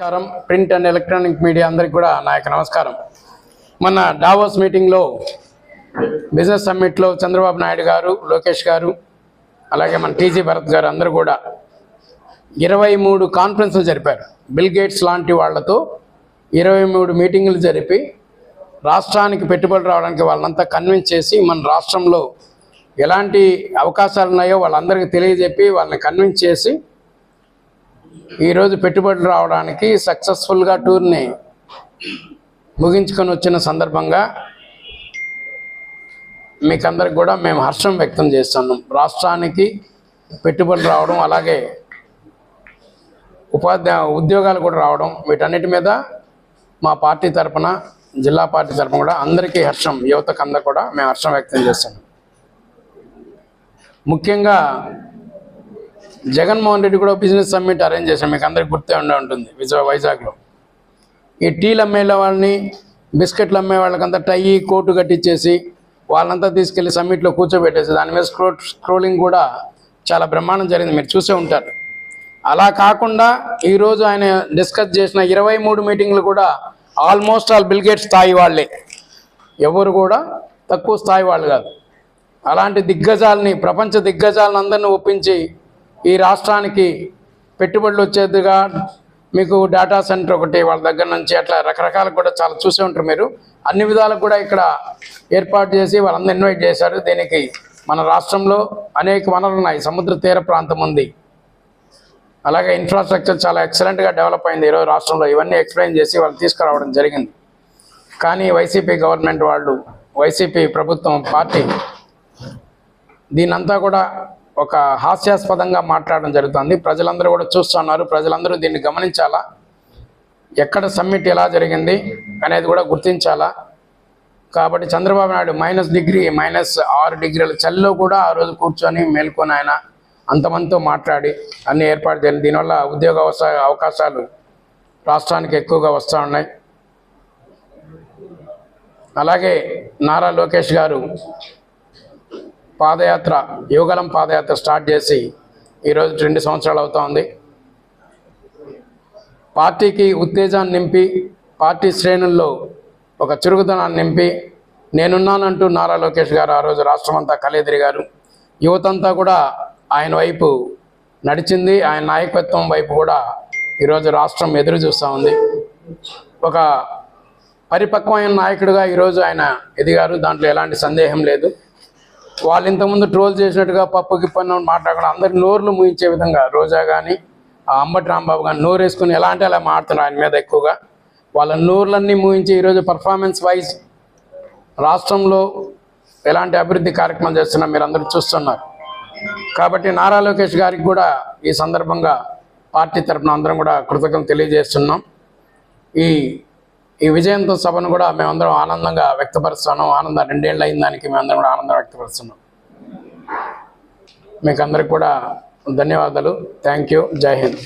నమస్కారం. Print and electronic media అందరికి కూడా నా యొక్క నమస్కారం. మొన్న డావోస్ మీటింగ్లో బిజినెస్ సమ్మిట్లో చంద్రబాబు నాయుడు గారు లోకేష్ గారు అలాగే మన టీజీ భరత్ గారు అందరూ కూడా ఇరవై మూడు కాన్ఫరెన్స్లు జరిపారు. బిల్ గేట్స్ లాంటి వాళ్ళతో ఇరవై మూడు మీటింగులు జరిపి రాష్ట్రానికి పెట్టుబడులు రావడానికి వాళ్ళంతా కన్విన్స్ చేసి మన రాష్ట్రంలో ఎలాంటి అవకాశాలు ఉన్నాయో వాళ్ళందరికీ తెలియజెప్పి వాళ్ళని కన్విన్స్ చేసి ఈరోజు పెట్టుబడులు రావడానికి సక్సెస్ఫుల్గా టూర్ని ముగించుకొని వచ్చిన సందర్భంగా మీకందరికి కూడా మేము హర్షం వ్యక్తం చేస్తున్నాం. రాష్ట్రానికి పెట్టుబడులు రావడం అలాగే ఉపాధ్యాయ ఉద్యోగాలు కూడా రావడం వీటన్నిటి మీద మా పార్టీ తరఫున జిల్లా పార్టీ తరఫున కూడా అందరికీ హర్షం యువతకు అందరు కూడా మేము హర్షం వ్యక్తం చేస్తున్నాం. ముఖ్యంగా జగన్మోహన్ రెడ్డి కూడా బిజినెస్ సమ్మిట్ అరేంజ్ చేశాం మీకు అందరికి గుర్తే ఉండే ఉంటుంది విజయ వైజాగ్లో. ఈ టీలు అమ్మే వాళ్ళని బిస్కెట్లు అమ్మే వాళ్ళకంతా టై కోటు కట్టించేసి వాళ్ళంతా తీసుకెళ్ళి సమ్మిట్లో కూర్చోబెట్టేసి దాని మీద స్క్రో స్క్రోలింగ్ కూడా చాలా బ్రహ్మాండం జరిగింది. మీరు చూసే ఉంటారు. అలా కాకుండా ఈరోజు ఆయన డిస్కస్ చేసిన ఇరవై మూడు మీటింగ్లు కూడా ఆల్మోస్ట్ ఆల్ బిల్గేట్ స్థాయి వాళ్ళే. ఎవరు కూడా తక్కువ స్థాయి వాళ్ళు కాదు. అలాంటి దిగ్గజాలని ప్రపంచ దిగ్గజాలను అందరినీ ఒప్పించి ఈ రాష్ట్రానికి పెట్టుబడులు వచ్చేదిగా మీకు డేటా సెంటర్ ఒకటి వాళ్ళ దగ్గర నుంచి అట్లా రకరకాలు కూడా చాలా చూసే ఉంటారు మీరు. అన్ని విధాలకు కూడా ఇక్కడ ఏర్పాటు చేసి వాళ్ళందరూ ఇన్వైట్ చేశారు. దీనికి మన రాష్ట్రంలో అనేక వనరులు ఉన్నాయి. సముద్ర తీర ప్రాంతం ఉంది. అలాగే ఇన్ఫ్రాస్ట్రక్చర్ చాలా ఎక్సలెంట్గా డెవలప్ అయింది. ఈరోజు రాష్ట్రంలో ఇవన్నీ ఎక్స్ప్లెయిన్ చేసి వాళ్ళు తీసుకురావడం జరిగింది. కానీ వైసీపీ గవర్నమెంట్ వాళ్ళు వైసీపీ ప్రభుత్వం పార్టీ దీనంతా కూడా ఒక హాస్యాస్పదంగా మాట్లాడడం జరుగుతుంది. ప్రజలందరూ కూడా చూస్తున్నారు. ప్రజలందరూ దీన్ని గమనించాలా? ఎక్కడ సమ్మిట్ ఎలా జరిగింది అనేది కూడా గుర్తించాలా? కాబట్టి Chandrababu Naidu minus degree minus ఆరు డిగ్రీల చలిలో కూడా ఆ రోజు కూర్చొని మేల్కొని ఆయన అంతమందితో మాట్లాడి అన్ని ఏర్పాటు చేయాలి దీనివల్ల ఉద్యోగ అవకాశాలు రాష్ట్రానికి ఎక్కువగా వస్తూ ఉన్నాయి. అలాగే నారా లోకేష్ గారు పాదయాత్ర యువగలం పాదయాత్ర స్టార్ట్ చేసి ఈరోజు రెండు సంవత్సరాలు అవుతోంది పార్టీకి ఉత్తేజాన్ని నింపి పార్టీ శ్రేణుల్లో ఒక చురుకుదనాన్ని నింపి నేనున్నానంటూ నారా లోకేష్ గారు ఆ రోజు రాష్ట్రం అంతా కలియదిరిగారు యువతంతా కూడా ఆయన వైపు నడిచింది ఆయన నాయకత్వం వైపు కూడా ఈరోజు రాష్ట్రం ఎదురు చూస్తూ ఉంది. ఒక పరిపక్వమైన నాయకుడిగా ఈరోజు ఆయన ఎదిగారు. దాంట్లో ఎలాంటి సందేహం లేదు. వాళ్ళు ఇంతకుముందు ట్రోల్ చేసినట్టుగా పప్పు గిప్పని మాట్లాడకుండా అందరి నోర్లు ముయించే విధంగా రోజా కానీ ఆ అంబటి రాంబాబు కానీ నోరు వేసుకుని ఎలా అంటే అలా మాడుతున్నారు ఆయన మీద ఎక్కువగా. వాళ్ళ నోర్లన్నీ ముయించి ఈరోజు పర్ఫార్మెన్స్ వైజ్ రాష్ట్రంలో ఎలాంటి అభివృద్ధి కార్యక్రమం చేస్తున్నా మీరు అందరూ చూస్తున్నారు. కాబట్టి నారా లోకేష్ గారికి కూడా ఈ సందర్భంగా పార్టీ తరఫున అందరం కూడా కృతజ్ఞత తెలియజేస్తున్నాం. ఈ ఈ విజయంతో సభను కూడా మేమందరం ఆనందంగా వ్యక్తపరుస్తున్నాం. ఆనందం రెండేళ్ళు అయిన దానికి మేమందరం కూడా ఆనందం వ్యక్తపరుస్తున్నాం. మీకు అందరికి కూడా ధన్యవాదాలు. థ్యాంక్ యూ జై హింద్.